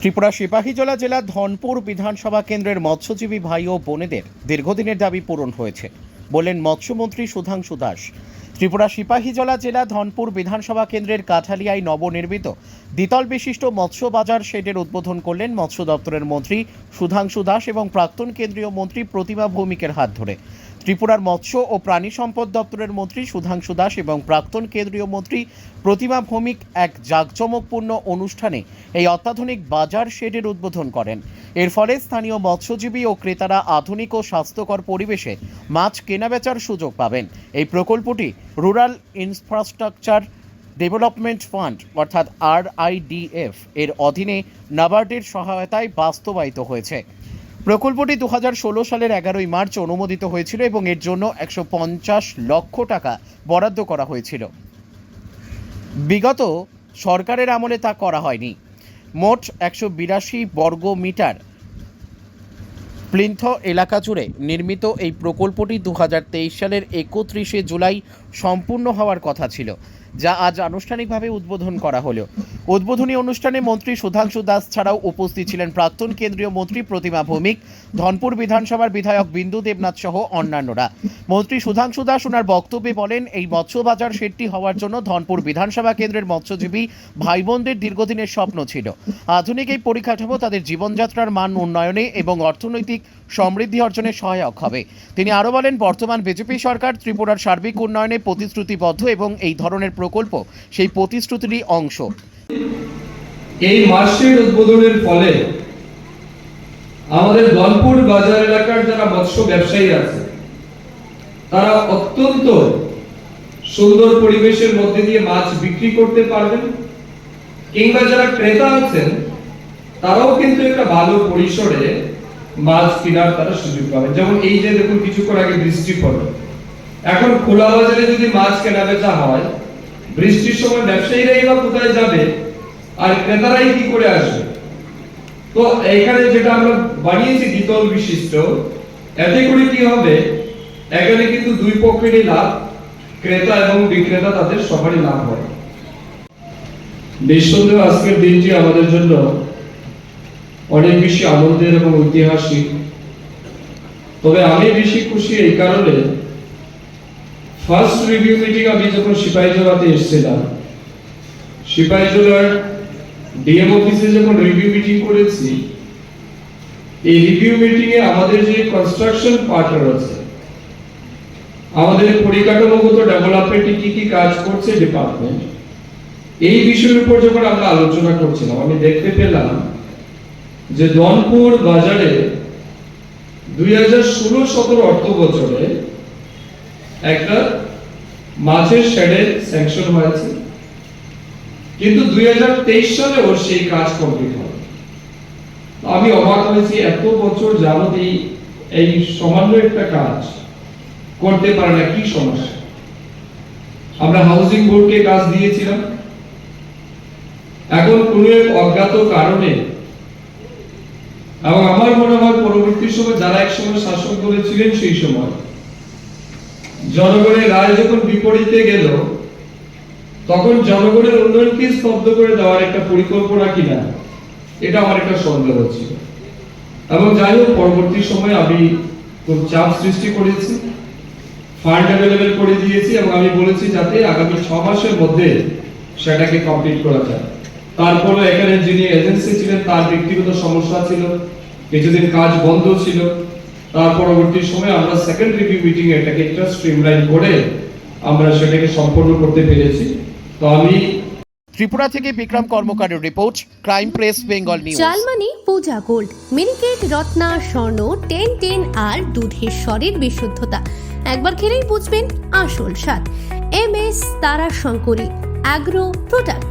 ত্রিপুরা সিপাহীজলা জেলা ধনপুর বিধানসভা কেন্দ্রের মৎস্যজীবী ভাই ও বোনেদের দীর্ঘদিনের দাবি পূরণ হয়েছে বললেন মৎস্যমন্ত্রী সুধাংশু দাস। ত্রিপুরা সিপাহীজলা জেলা ধনপুর বিধানসভা কেন্দ্রের কাঠালিয়ায় নবনির্মিত দ্বিতল বিশিষ্ট মৎস্য বাজার শেডের উদ্বোধন করলেন মৎস্য দপ্তরের মন্ত্রী সুধাংশু দাস এবং প্রাক্তন কেন্দ্রীয় মন্ত্রী প্রতিমা ভৌমিকের হাত ধরে। ত্রিপুরার মৎস্য ও প্রাণী সম্পদ দপ্তরের মন্ত্রী সুধাংশু দাস এবং প্রাক্তন কেন্দ্রীয় মন্ত্রী প্রতিমা ভৌমিক এক জাঁকজমকপূর্ণ অনুষ্ঠানে এই অত্যাধুনিক বাজার শেডের উদ্বোধন করেন। এর ফলে স্থানীয় মৎস্যজীবী ও ক্রেতারা আধুনিক ও স্বাস্থ্যকর পরিবেশে মাছ কেনাবেচার সুযোগ পাবেন। এই প্রকল্পটি rural infrastructure development fund RIDF RIDF এর অধীনে নাবার্ডের সহায়তায় বাস্তবায়িত হয়েছে। প্রকল্পটি দু হাজার ষোলো সালের এগারোই মার্চ অনুমোদিত হয়েছিল এবং এর জন্য একশো পঞ্চাশ লক্ষ টাকা বরাদ্দ করা হয়েছিল। বিগত সরকারের আমলে তা করা হয়নি। মোট একশো বিরাশি বর্গ মিটার প্লিন্থ এলাকা জুড়ে নির্মিত এই প্রকল্পটি দু হাজার তেইশ সালের একত্রিশে জুলাই সম্পূর্ণ হওয়ার কথা ছিল। যা আজ আনুষ্ঠানিকভাবে উদ্বোধন করা হলো। উদ্বোধনী অনুষ্ঠানে মন্ত্রী সুধাংশু দাস ছাড়াও উপস্থিত ছিলেন প্রাক্তন কেন্দ্রীয় মন্ত্রী প্রতিমা ভৌমিক, ধনপুর বিধানসভার বিধায়ক বিন্দু দেবনাথ সহ অন্যান্যরা। মন্ত্রী সুধাংশু দাস ওনার বক্তব্যে বলেন, এই মৎস্য বাজার শেডটি হওয়ার জন্য ধনপুর বিধানসভা কেন্দ্রের মৎস্যজীবী ভাই বোনদের দীর্ঘদিনের স্বপ্ন ছিল। আধুনিক এই পরিকাঠামো তাদের জীবনযাত্রার মান উন্নয়নে এবং অর্থনৈতিক সমৃদ্ধি অর্জনে সহায়ক হবে। তিনি আরও বলেন, বর্তমান বিজেপি সরকার ত্রিপুরার সার্বিক উন্নয়নে প্রতিশ্রুতিবদ্ধ এবং এই ধরনের প্রকল্প সেই প্রতিশ্রুতিরই অংশ। এই মাসের উদ্বোধনের ফলে আমাদের দলপুর বাজার এলাকার যারা মৎস্য ব্যবসায়ী আছে, তারা অত্যন্ত সুন্দর পরিবেশের মধ্যে দিয়ে মাছ বিক্রি করতে পারবেন কিংবা যারা ক্রেতা আছেন, তারাও কিন্তু একটা ভালো পরিসরে মাছ কেনার তারা সুযোগ পাবেন যেমন এই যে দেখুন কিছুক্ষণ আগে বৃষ্টি এখন খোলা বাজারে যদি মাছ কেনা বেচা হয়, বৃষ্টির সময় ব্যবসায়ীরাই বা কোথায় যাবে আর ক্রেতারাই কি করে আসবে? তো এখানে যেটা আমরা বানিয়েছি দ্বিতল বিশিষ্ট, এতে করে কি হবে? এখানে কিন্তু দুই পক্ষেরই লাভ, ক্রেতা এবং বিক্রেতা তাদের সবারই লাভ হয়। নিঃসন্দেহ আজকের দিনটি আমাদের জন্য অনেক বেশি আনন্দের এবং ঐতিহাসিক। তবে আমি বেশি খুশি এই কারণে ফার্স্ট রিভিউ মিটিং আমি যখন সিপাহীজলাতে এসেছিলাম সিপাহীজলার ডিএম অফিসে যখন রিভিউ মিটিং করেছি, এই রিভিউ মিটিং এ আমাদের যে কনস্ট্রাকশন পার্টনার আছে, আমাদের পরিকাঠামোগত ডেভেলপমেন্টে কি কি কাজ করছে ডিপার্টমেন্ট এই বিষয়ের উপর যখন আমরা আলোচনা করছিলাম, আমি দেখতে পেলাম যে দনপুর বাজারে দুই হাজার ষোলো সতেরো অর্থ বছরে একটা মাছের শেডের স্যাংশন হয়েছে। কিন্তু দুই হাজার তেইশ সালে ওর সেই কাজ কমপ্লিট হবে আমি অবাক হয়েছি, এত বছর যাবত এই এই সামান্য একটা কাজ করতে পারে না, কি সমস্যা? আমরা হাউজিং বোর্ডকে কাজ দিয়েছিলাম। এখন কোনো এক অজ্ঞাত কারণে এবং আমার মনে হয় পরবর্তী সময় যারা এক সময় শাসক দলে ছিলেন সেই সময়, জনগণের রায় যখন বিপরীতে গেল, তখন জনগণের উন্নয়নকে স্তব্ধ করে দেওয়ার একটা পরিকল্পনা কিনা, এটা আমার একটা সন্দেহ ছিল। এবং যাই হোক, পরবর্তী সময় আমি খুব চাপ সৃষ্টি করেছি, ফান্ড অ্যাভেলেবেল করে দিয়েছি এবং আমি বলেছি যাতে আগামী ছ মাসের মধ্যে সেটাকে কমপ্লিট করা যায়। তারপরে এখানে যিনি এজেন্সি ছিলেন তার ব্যক্তিগত সমস্যা ছিল কিছুদিন কাজ বন্ধ ছিল। তার পরবর্তী সময় আমরা সেকেন্ড রিভিউ মিটিং এটাকে একটা স্ট্রিমলাইন করে আমরা সেটাকে সম্পন্ন করতে পেরেছি। তো আমি ত্রিপুরা থেকে Bikram কর্মকারের report crime press Bengal news. চালমানি Puja gold Miniket Ratna Swarna ten ten আর দুধের স্বরের বিশুদ্ধতা। একবার খেলেই বুঝবেন আসল স্বাদ। এম এস তারা শঙ্করী অ্যাগ্রো প্রোডাক্ট